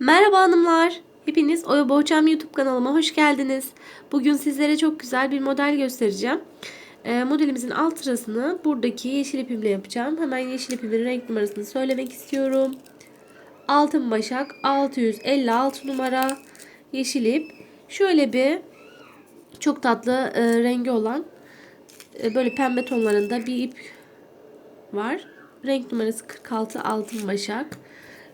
Merhaba hanımlar. Hepiniz Oya Boğçam YouTube kanalıma hoş geldiniz. Bugün sizlere çok güzel bir model göstereceğim. Ee, modelimizin alt sırasını buradaki yeşil ipimle yapacağım. Hemen yeşil ipimin renk numarasını söylemek istiyorum. Altın Başak 656 numara yeşil ip. Şöyle bir çok tatlı e, rengi olan e, böyle pembe tonlarında bir ip var. Renk numarası 46 Altın Başak.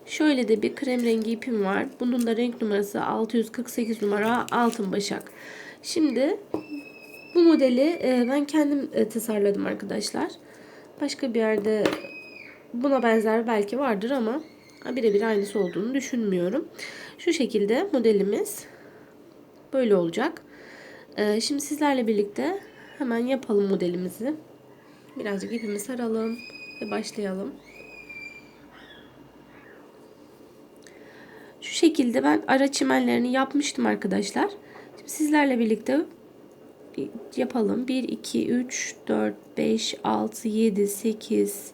Şöyle de bir krem rengi ipim var. Bunun da renk numarası 648 numara altın başak. Şimdi bu modeli e, ben kendim e, tasarladım arkadaşlar. Başka bir yerde buna benzer belki vardır ama birebir aynısı olduğunu düşünmüyorum. Şu şekilde modelimiz böyle olacak. E, şimdi sizlerle birlikte hemen yapalım modelimizi. Birazcık ipimi saralım ve başlayalım. Şekilde ben ara çimenlerini yapmıştım arkadaşlar. Şimdi sizlerle birlikte yapalım. 1, 2, 3, 4, 5, 6, 7, 8,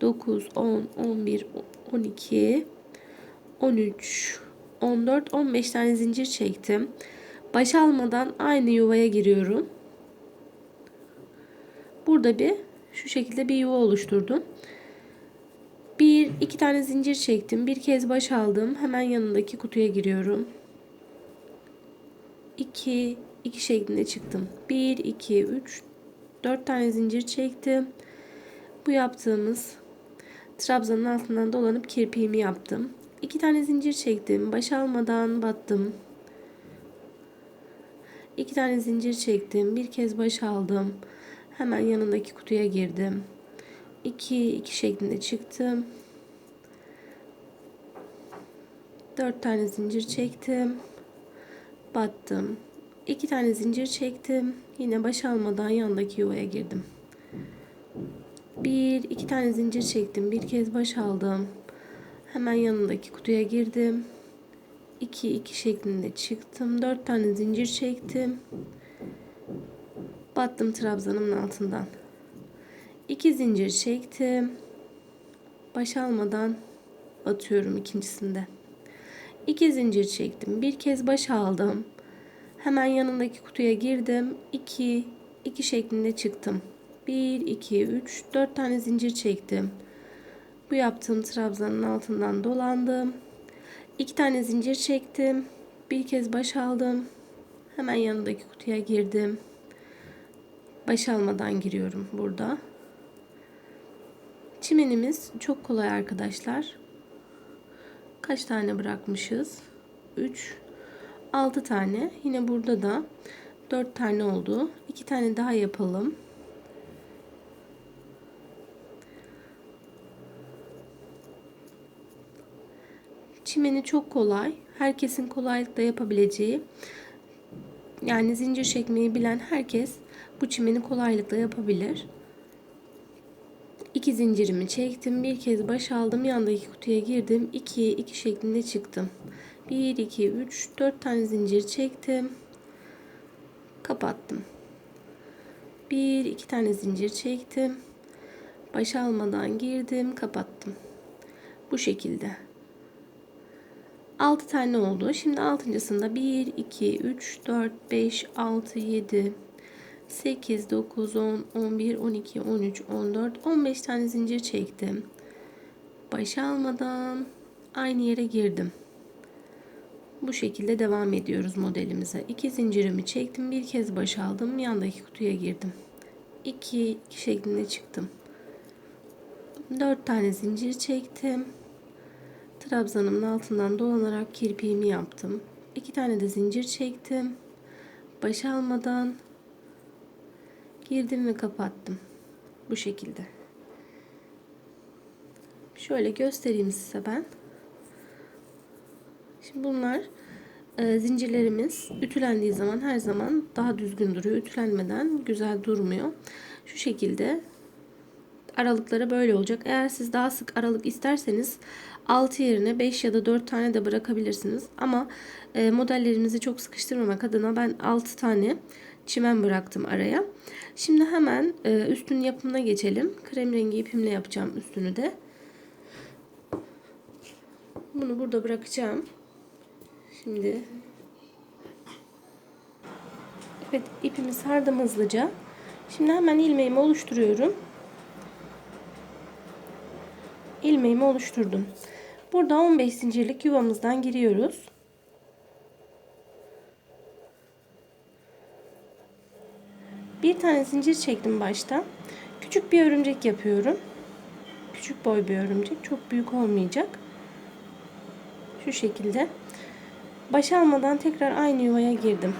9, 10, 11, 12, 13, 14, 15 tane zincir çektim. Baş almadan aynı yuvaya giriyorum. Burada bir şu şekilde bir yuva oluşturdum. İki tane zincir çektim. Bir kez baş aldım. Hemen yanındaki kutuya giriyorum. 2, 2 şeklinde çıktım. 1, 2, 3, 4 tane zincir çektim. Bu yaptığımız trabzanın altından dolanıp kirpiğimi yaptım. 2 tane zincir çektim. Baş almadan battım. 2 tane zincir çektim. Bir kez baş aldım. Hemen yanındaki kutuya girdim. 2 2 şeklinde çıktım. 4 tane zincir çektim. Battım. 2 tane zincir çektim. Yine baş almadan yandaki yuvaya girdim. 1 2 tane zincir çektim. Bir kez baş aldım. Hemen yanındaki kutuya girdim. 2 2 şeklinde çıktım. 4 tane zincir çektim. Battım trabzanımın altından. 2 zincir çektim. Baş almadan batıyorum ikincisinde. 2 zincir çektim. Bir kez baş aldım. Hemen yanındaki kutuya girdim. 2 2 şeklinde çıktım. 1 2 3 4 tane zincir çektim. Bu yaptığım trabzanın altından dolandım. 2 tane zincir çektim. Bir kez baş aldım. Hemen yanındaki kutuya girdim. Baş almadan giriyorum burada. Çimenimiz çok kolay arkadaşlar. Kaç tane bırakmışız? 3 6 tane. Yine burada da 4 tane oldu. 2 tane daha yapalım. Çimeni çok kolay. Herkesin kolaylıkla yapabileceği yani zincir çekmeyi bilen herkes bu çimeni kolaylıkla yapabilir. İki zincirimi çektim. Bir kez baş aldım. Yandaki kutuya girdim. 2 2 şeklinde çıktım. 1 2 3 4 tane zincir çektim. Kapattım. 1 2 tane zincir çektim. Baş almadan girdim, kapattım. Bu şekilde. 6 tane oldu. Şimdi altıncısında 1 2 3 4 5 6 7 8, 9, 10, 11, 12, 13, 14, 15 tane zincir çektim. Baş almadan aynı yere girdim. Bu şekilde devam ediyoruz modelimize. 2 zincirimi çektim. Bir kez baş aldım. Yandaki kutuya girdim. 2, 2 şeklinde çıktım. 4 tane zincir çektim. Trabzanımın altından dolanarak kirpiğimi yaptım. 2 tane de zincir çektim. Baş almadan girdim ve kapattım. Bu şekilde. Şöyle göstereyim size ben. Şimdi bunlar e, zincirlerimiz ütülendiği zaman her zaman daha düzgün duruyor. Ütülenmeden güzel durmuyor. Şu şekilde aralıkları böyle olacak. Eğer siz daha sık aralık isterseniz 6 yerine 5 ya da 4 tane de bırakabilirsiniz. Ama e, modellerimizi çok sıkıştırmamak adına ben 6 tane çimen bıraktım araya. Şimdi hemen e, üstün yapımına geçelim. Krem rengi ipimle yapacağım üstünü de. Bunu burada bırakacağım. Şimdi Evet ipimi sardım hızlıca. Şimdi hemen ilmeğimi oluşturuyorum. ilmeğimi oluşturdum. Burada 15 zincirlik yuvamızdan giriyoruz. Bir tane zincir çektim başta. Küçük bir örümcek yapıyorum. Küçük boy bir örümcek. Çok büyük olmayacak. Şu şekilde. Baş almadan tekrar aynı yuvaya girdim.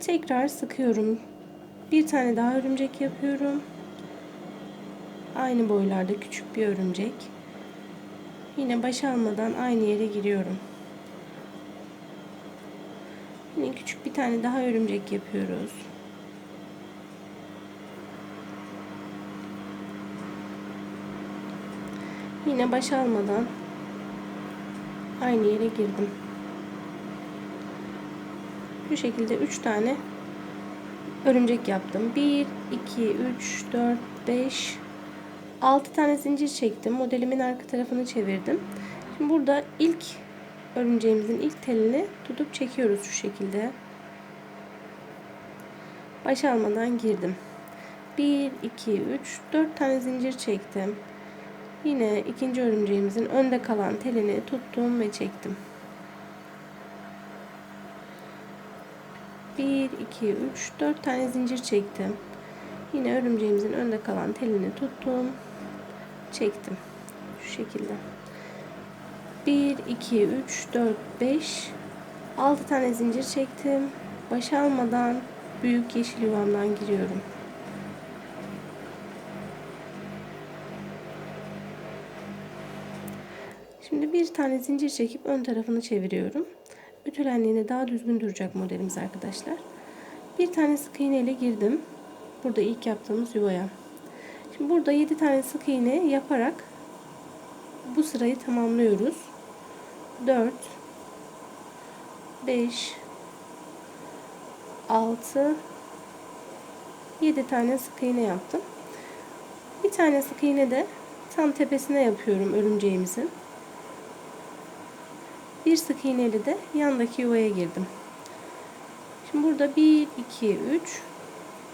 Tekrar sıkıyorum. Bir tane daha örümcek yapıyorum. Aynı boylarda küçük bir örümcek. Yine baş almadan aynı yere giriyorum. Yine küçük bir tane daha örümcek yapıyoruz. Yine baş almadan aynı yere girdim. Bu şekilde 3 tane örümcek yaptım. 1 2 3 4 5 6 tane zincir çektim. Modelimin arka tarafını çevirdim. Şimdi burada ilk örümceğimizin ilk telini tutup çekiyoruz şu şekilde. Baş almadan girdim. 1 2 3 4 tane zincir çektim. Yine ikinci örümceğimizin önde kalan telini tuttum ve çektim. 1 2 3 4 tane zincir çektim. Yine örümceğimizin önde kalan telini tuttum çektim. Şu şekilde. 1, 2, 3, 4, 5, 6 tane zincir çektim. Baş almadan büyük yeşil yuvamdan giriyorum. Şimdi bir tane zincir çekip ön tarafını çeviriyorum. Ütülendiğinde daha düzgün duracak modelimiz arkadaşlar. Bir tane sık iğne ile girdim. Burada ilk yaptığımız yuvaya. Şimdi burada 7 tane sık iğne yaparak bu sırayı tamamlıyoruz. 4 5 6 7 tane sık iğne yaptım. Bir tane sık iğne de tam tepesine yapıyorum örümceğimizin. Bir sık iğneyle de yandaki yuvaya girdim. Şimdi burada 1 2 3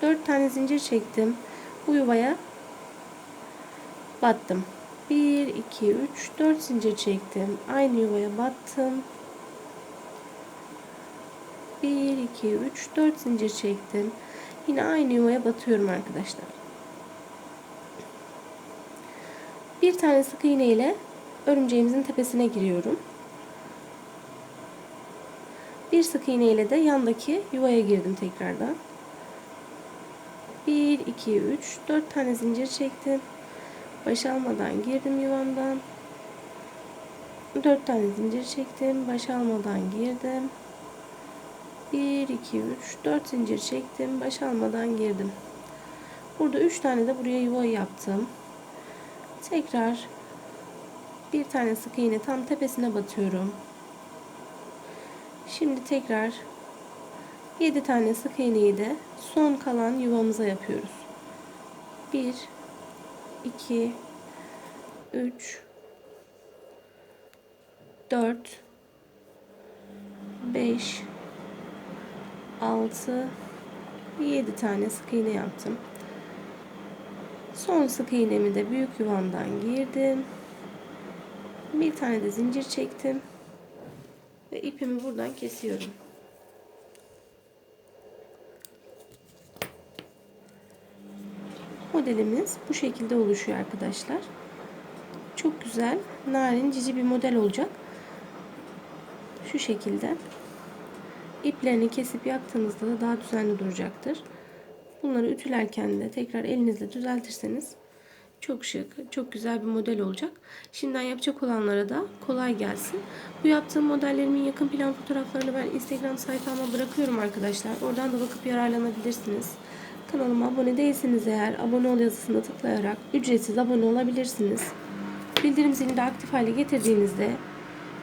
4 tane zincir çektim. Bu yuvaya battım. 1 2 3 4 zincir çektim. Aynı yuvaya battım. 1 2 3 4 zincir çektim. Yine aynı yuvaya batıyorum arkadaşlar. Bir tane sık iğne ile örümceğimizin tepesine giriyorum. Bir sık iğne ile de yandaki yuvaya girdim tekrardan. 1 2 3 4 tane zincir çektim. Baş almadan girdim yuvamdan. 4 tane zincir çektim. Baş almadan girdim. 1 2 3 4 zincir çektim. Baş almadan girdim. Burada 3 tane de buraya yuva yaptım. Tekrar bir tane sık iğne tam tepesine batıyorum. Şimdi tekrar 7 tane sık iğneyi de son kalan yuvamıza yapıyoruz. 1 2 3 4 5 6 7 tane sık iğne yaptım. Son sık iğnemi de büyük yuvamdan girdim. Bir tane de zincir çektim. Ve ipimi buradan kesiyorum. Modelimiz bu şekilde oluşuyor arkadaşlar. Çok güzel, narin, cici bir model olacak. Şu şekilde. İplerini kesip yaktığınızda da daha düzenli duracaktır. Bunları ütülerken de tekrar elinizle düzeltirseniz çok şık, çok güzel bir model olacak. Şimdiden yapacak olanlara da kolay gelsin. Bu yaptığım modellerimin yakın plan fotoğraflarını ben Instagram sayfama bırakıyorum arkadaşlar. Oradan da bakıp yararlanabilirsiniz. Kanalıma abone değilseniz eğer abone ol yazısına tıklayarak ücretsiz abone olabilirsiniz. Bildirim zilini de aktif hale getirdiğinizde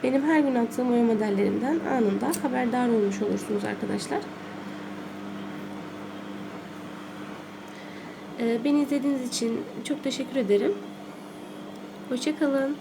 benim her gün attığım boya modellerimden anında haberdar olmuş olursunuz arkadaşlar. Ee, beni izlediğiniz için çok teşekkür ederim. Hoşçakalın.